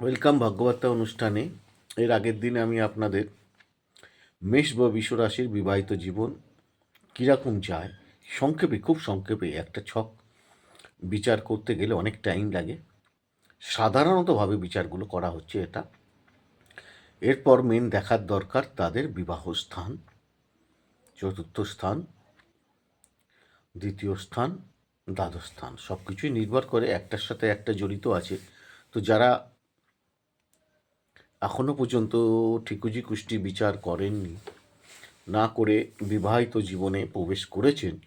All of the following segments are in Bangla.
ওয়েলকাম ভাগ্যবার্তা অনুষ্ঠানে। এর আগের দিনে আমি আপনাদের মেষ বা রাশির বিবাহিত জীবন কীরকম যায়, সংক্ষেপে, খুব সংক্ষেপে একটা ছক বিচার করতে গেলে অনেক টাইম লাগে। সাধারণতভাবে বিচারগুলো করা হচ্ছে এটা। এরপর মেন দেখার দরকার তাদের বিবাহ স্থান, চতুর্থ স্থান, দ্বিতীয় স্থান, দ্বাদশ স্থান সব কিছুই নির্ভর করে একটার সাথে একটা জড়িত আছে। তো যারা এখনও পর্যন্ত ঠিকুজি কুষ্টি বিচার করেননি। না করে বিবাহিত জীবনে প্রবেশ করেছেন।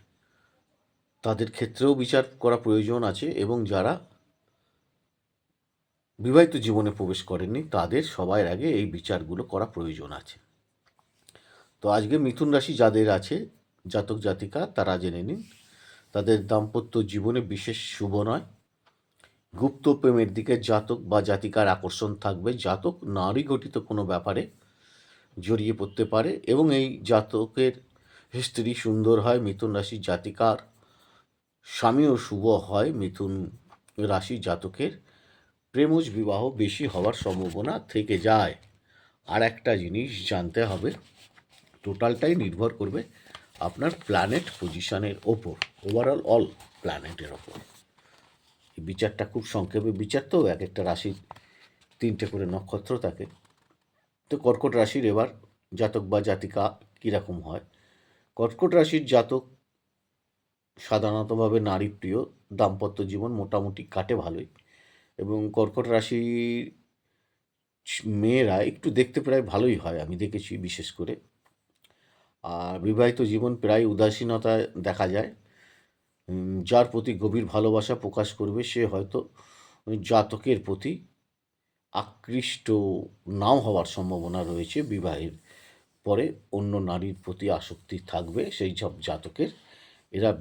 তাদের ক্ষেত্রেও বিচার করা প্রয়োজন আছে এবং যারা বিবাহিত জীবনে প্রবেশ করেননি, তাদের সবার আগে এই বিচারগুলো করা প্রয়োজন আছে। তো আজকে মিথুন রাশি যাদের আছে জাতক জাতিকা তারা জেনে নিন। তাদের দাম্পত্য জীবনে বিশেষ শুভ নয়। গুপ্ত প্রেমের দিকে জাতক বা জাতিকার আকর্ষণ থাকবে। জাতক, নারী গঠিত কোনো ব্যাপারে জড়িয়ে পড়তে পারে এবং এই জাতকের স্ত্রী সুন্দর হয়, মিথুন রাশি জাতিকার স্বামীও শুভ হয়, মিথুন রাশি জাতকের প্রেমজ বিবাহ বেশি হওয়ার সম্ভাবনা থেকে যায়। আর একটা জিনিস জানতে হবে, টোটালটাই নির্ভর করবে আপনার প্ল্যানেট পজিশনের ওপর ওভারঅল অল প্ল্যানেটের ওপর। বিচারটা খুব সংক্ষেপে, বিচার তো এক একটা রাশির তিনটে করে নক্ষত্র থাকে। তো কর্কট রাশির এবার জাতক বা জাতিকা কীরকম হয়? কর্কট রাশির জাতক সাধারণতভাবে নারী প্রিয়, দাম্পত্য জীবন মোটামুটি কাটে ভালোই। এবং কর্কট রাশির মেয়েরা একটু দেখতে প্রায় ভালোই হয়, আমি দেখেছি বিশেষ করে। আর বিবাহিত জীবন প্রায় উদাসীনতায় দেখা যায়। যার প্রতি গভীর ভালোবাসা প্রকাশ করবে, সে হয়তো জাতকের প্রতি আকৃষ্ট নাও হওয়ার সম্ভাবনা রয়েছে। বিবাহের পরে অন্য নারীর প্রতি আসক্তি থাকবে। সেই সব জাতকের, এরা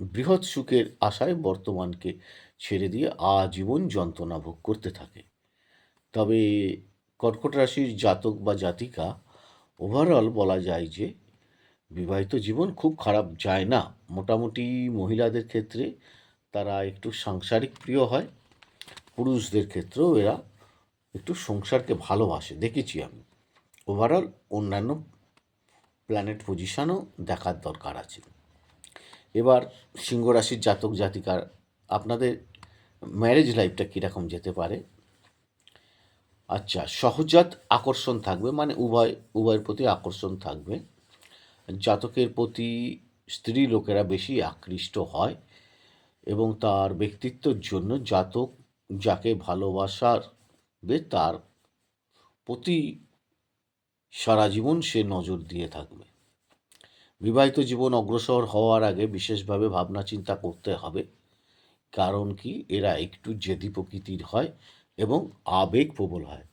বৃহৎ সুখের আশায় বর্তমানকে ছেড়ে দিয়ে আজীবন যন্ত্রণা ভোগ করতে থাকে। তবে কর্কট রাশির জাতক বা জাতিকা ওভারঅল বলা যায় যে বিবাহিত জীবন খুব খারাপ যায় না। মোটামুটি মহিলাদের ক্ষেত্রে তারা একটু সাংসারিক প্রিয় হয়, পুরুষদের ক্ষেত্রেও এরা একটু সংসারকে ভালোবাসে, দেখেছি আমি। ওভারঅল অন্যান্য প্ল্যানেট পজিশনও দেখার দরকার আছে। এবার সিংহ রাশির জাতক জাতিকার, আপনাদের ম্যারেজ লাইফটা কীরকম যেতে পারে? আচ্ছা সহজাত আকর্ষণ থাকবে মানে উভয়, উভয়ের প্রতি আকর্ষণ থাকবে। জাতকের প্রতি স্ত্রী লোকেরা বেশি আকৃষ্ট হয় এবং তার ব্যক্তিত্বের জন্য জাতক যাকে ভালোবাসার বে তার প্রতি সারা জীবন সে নজর দিয়ে থাকবে। বিবাহিত জীবন অগ্রসর হওয়ার আগে বিশেষভাবে ভাবনা চিন্তা করতে হবে, কারণ কি এরা একটু জেদি প্রকৃতির হয় এবং আবেগ প্রবল হয়।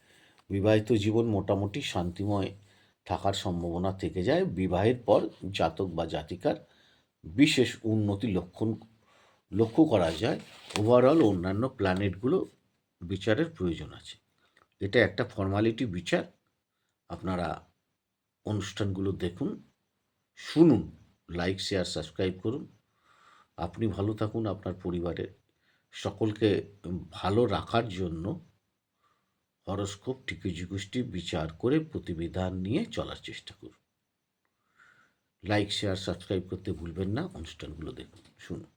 বিবাহিত জীবন মোটামুটি শান্তিময় থাকার সম্ভাবনা থেকে যায়। বিবাহের পর জাতক বা জাতিকার বিশেষ উন্নতি লক্ষণ, লক্ষ্য করা যায়। ওভারঅল অন্যান্য প্ল্যানেটগুলো বিচারের প্রয়োজন আছে। এটা একটা ফর্মালিটি বিচার। আপনারা অনুষ্ঠানগুলো দেখুন, শুনুন লাইক শেয়ার সাবস্ক্রাইব করুন। আপনি ভালো থাকুন আপনার পরিবারের সকলকে ভালো রাখার জন্য। হরস্কোপ টিকুজিকুষ্টি বিচার করে প্রতিবিধান নিয়ে চলার চেষ্টা করুন। লাইক শেয়ার সাবস্ক্রাইব করতে ভুলবেন না। অনুষ্ঠানগুলো দেখুন, শুনুন।